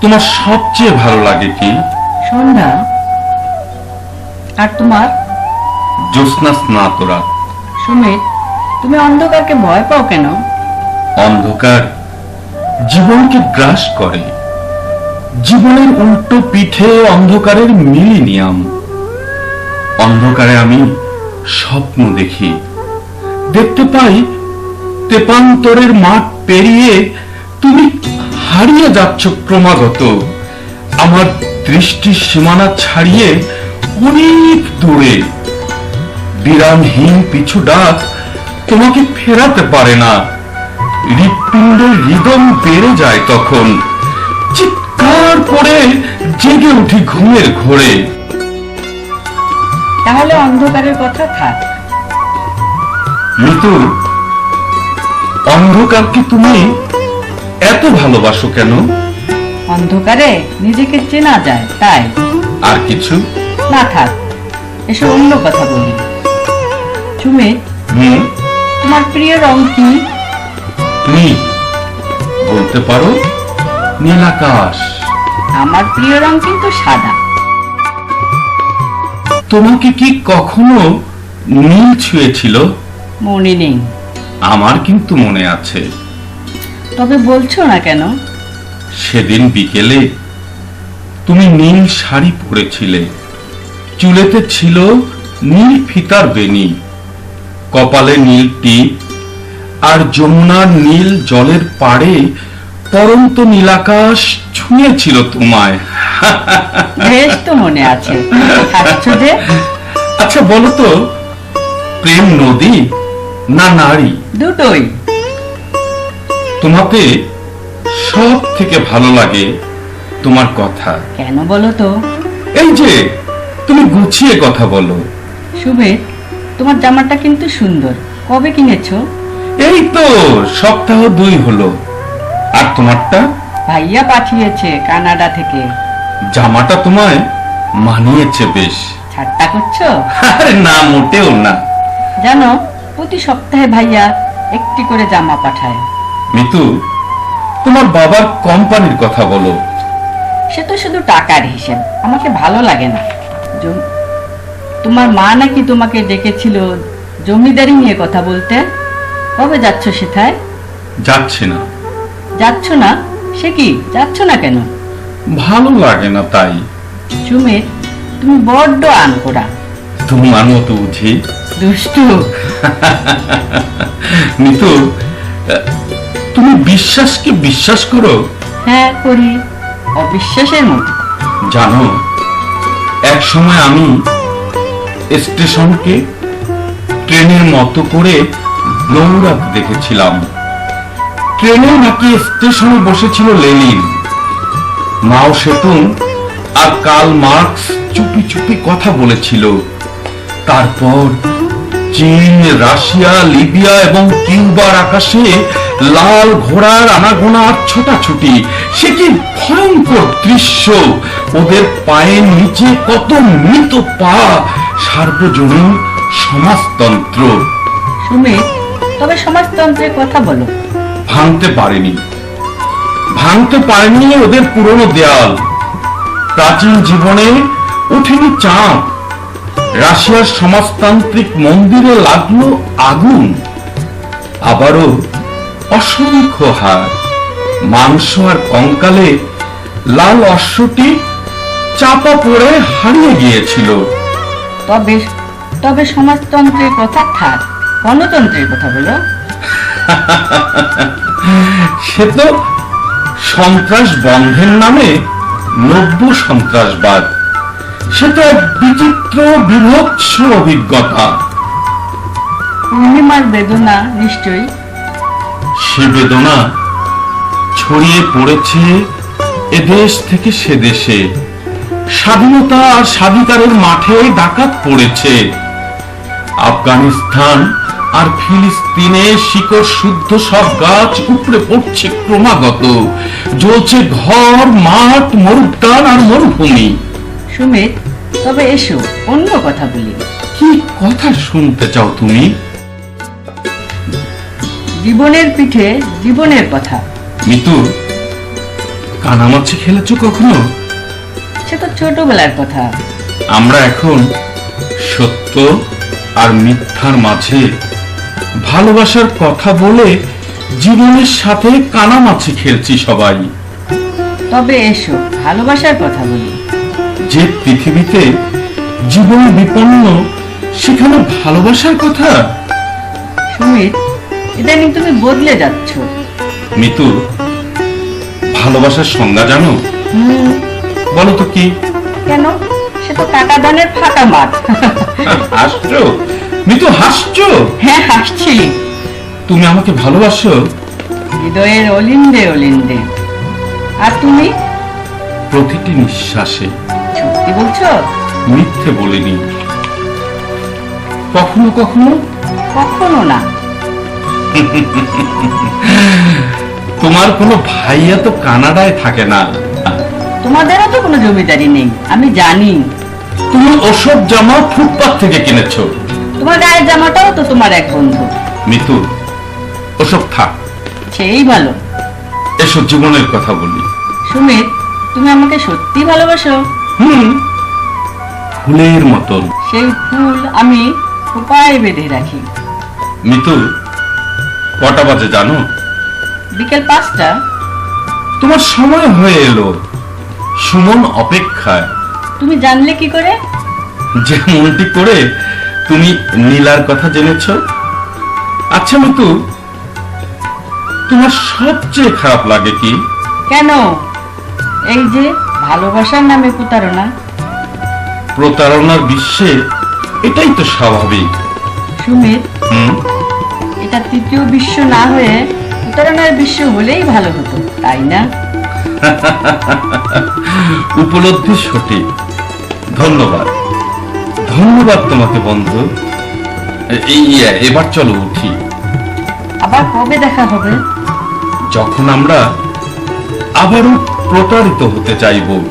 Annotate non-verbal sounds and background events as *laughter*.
তোমার সবচেয়ে ভালো লাগে কি? সন্ধ্যা। আর তোমার? জ্যোৎস্না স্নাতরা সুমিত তুমি অন্ধকারকে ভয় পাও কেন? অন্ধকার জীবনকে গ্রাস করে। জীবনের উল্টো পিঠে অন্ধকারের মিলিনিয়াম। অন্ধকারে আমি স্বপ্ন দেখি। দেখতে পাই তেপান্তরের মাঠ পেরিয়ে তুমি হারিয়ে যাচ্ছ ক্রমাগত। আমার দৃষ্টির সীমানা ছাড়িয়ে অনেক দূরে। বিরামহীন পিছু ডাক তোমাকে ফেরাতে পারে না। হৃৎপিণ্ডের হৃদম বেড়ে যায় তখন। চিৎকার করে জেগে উঠি ঘুমের ঘোরে। তাহলে অন্ধকারের কথা থাক। মৃত্যু অন্ধকারকে তুমি এত ভালোবাসো কেন? অন্ধকারে নিজেকে চেনা যায় তাই। আর কিছু? না থাক এসব অন্য কথা বলি। হুম? তোমার প্রিয় রং কি? তুমি বলতে পারো নীলাকাশ আমার প্রিয় রং কিন্তু সাদা। তোমাকে কি কখনো নীল ছুঁয়েছিল? মনে নেই। আমার কিন্তু মনে আছে। তবে বলছো না কেন? সেদিন বিকেলে তুমি নীল শাড়ি পরেছিলে। চুলেতে ছিল নীল ফিতার বেনি কপালে নীল টিপ আর যমুনার নীল জলের পাড়ে পরন্ত নীলাকাশ ছুঁয়েছিল তোমায়। বেশ তো মনে আছে। যে? আচ্ছা বলো তো প্রেম নদী না নারী? দুটোই। তোমাকে সব থেকে ভালো লাগে তোমার কথা। কেন বলো তো? এই যে তুমি গুছিয়ে কথা বলো। সুমিত তোমার জামাটা কিন্তু সুন্দর। কবে কিনেছো? এই তো সপ্তাহ দুই হলো। আর তোমারটা? ভাইয়া পাঠিয়েছে কানাডা থেকে। জামাটা তোমায় মানিয়েছে বেশ। ঠাট্টা করছ? আরে না মোটেও না। জানো প্রতি সপ্তাহে ভাইয়া একটি করে জামা পাঠায়। মিতু তোমার বাবার কোম্পানির কথা বলো। সে তো শুধু টাকার হিসেব আমাকে ভালো লাগে না। তোমার মা নাকি তোমাকে ডেকেছিল জমিদারি নিয়ে কথা বলতে? কবে যাচ্ছ সেথায়? যাচ্ছে না। যাচ্ছ না? সে কি যাচ্ছ না কেন? ভালো লাগে না তাই। সুমিত তুমি বড্ড আনকোড়া। তুমি মানো তো বুঝি। দুষ্টু। মিতু তুমি বিশ্বাসকে বিশ্বাস করো? হ্যাঁ করি। অবিশ্বাসের মতো। জানো এক সময় আমি স্টেশনকে ট্রেনের মতো করে দৌড়াতে দেখেছিলাম। ট্রেনে নাকি স্টেশনে বসেছিল লেনিন। মাও সেতুন আর কাল মার্কস চুপি চুপি কথা বলেছিল। তারপর চীন রাশিয়া লিবিয়া এবং কিউবার আকাশে লাল ঘোড়ার আনাগোনা আর ছোটাছুটি সে কি ভয়ঙ্কর দৃশ্য? ওদের পায়ের নিচে কত মৃত পা? সার্বজনীন সমাজতন্ত্র। তবে সমাজতন্ত্রের কথা বলো। ভাঙতে পারেনি। ভাঙতে পারেনি ওদের পুরনো দেয়াল। প্রাচীন জীবনে ওঠেনি চাঁদ। রাশিয়ার সমাজতান্ত্রিক মন্দিরে লাগল আগুন। আবারও অসংখ্য হার। মাংস আর কঙ্কালে লাল অশ্বটি চাপা পড়ে হারিয়ে গিয়েছিল। তবে তবে সমাজতন্ত্রের কথা থাক গণতন্ত্রের কথা বলো। *laughs* সে তো সন্ত্রাস বন্ধের নামে নব্য সন্ত্রাসবাদ। সে তো এক বিচিত্র বিভৎস অভিজ্ঞতা। পূর্ণিমার বেদনা নিশ্চয়ই। সে বেদনা ছড়িয়ে পড়েছে এদেশ থেকে সে দেশে। স্বাধীনতা আর স্বাধিকারের মাঠে ডাকাত পড়েছে। আফগানিস্তান আর ফিলিস্তিনে শিকড় শুদ্ধ সব গাছ উপড়ে পড়ছে ক্রমাগত। জ্বলছে ঘর মাঠ মরুদ্যান আর মরুভূমি। সুমিত তবে এসো অন্য কথা বলি। কি কথা শুনতে চাও তুমি? জীবনের পিঠে জীবনের কথা। মিতু কানামাছি খেলেছো কখনো? সে তো ছোটবেলার কথা। আমরা এখন সত্য আর মিথ্যার মাঝে ভালোবাসার কথা বলে জীবনের সাথে কানামাছি খেলছি সবাই। তবে এসো ভালোবাসার কথা বলি। যে পৃথিবীতে জীবন বিপন্ন সেখানে ভালোবাসার কথা? সুমিত ইদানিং তুমি বদলে যাচ্ছ। মিতু ভালোবাসার সংজ্ঞা জানো? বলো তো কি? কেন? সে তো কাটা দানের ফাঁকা মাঠ। হাসছো? মিতু হাসছো? হ্যাঁ হাসছি। তুমি আমাকে ভালোবাসো? হৃদয়ের অলিন্দে অলিন্দে। আর তুমি? প্রতিটি নিঃশ্বাসে। সত্যি বলছো? মিথ্যে বলিনি। কখনো কখনো? কখনো না। তোমার কোনো ভাইয়া তো কানাডায় থাকে না। তোমাদেরও তো কোনো জমিদারি নেই আমি জানি। তুমি ওসব জামা ফুটপাত থেকে কিনেছো। তোমার গায়ের জামাটাও তো তোমার এক বন্ধু। মিতু ওসব থাক। সেই ভালো। এসব জীবনের কথা বলি। সুমিত তুমি আমাকে সত্যি ভালোবাসো? হুম ফুলের মতন। সেই ফুল আমি উপায় বেঁধে রাখি। মিতু কটা বাজে জানো? বিকেল পাঁচটা। তোমার সময় হয়ে এলো। সুমন অপেক্ষায়। তুমি জানলে কি করে? যেমনটি করে তুমি নীলার কথা জেনেছ। আচ্ছা মিতু তোমার সবচেয়ে খারাপ লাগে কি? কেন? এই যে ভালোবাসার নামে প্রতারণা। প্রতারণার বিশ্বে এটাই তো স্বাভাবিক। সুমিত হুম? এটা তৃতীয় বিশ্ব না হয়ে প্রতারণার বিশ্ব হলেই ভালো হতো তাই না? *laughs* উপলব্ধি সঠিক। ধন্যবাদ। ধন্যবাদ তোমাকে বন্ধু। এই এবার চলো উঠি। আবার কবে দেখা হবে? যখন আমরা আবারও প্রতারিত হতে চাইব।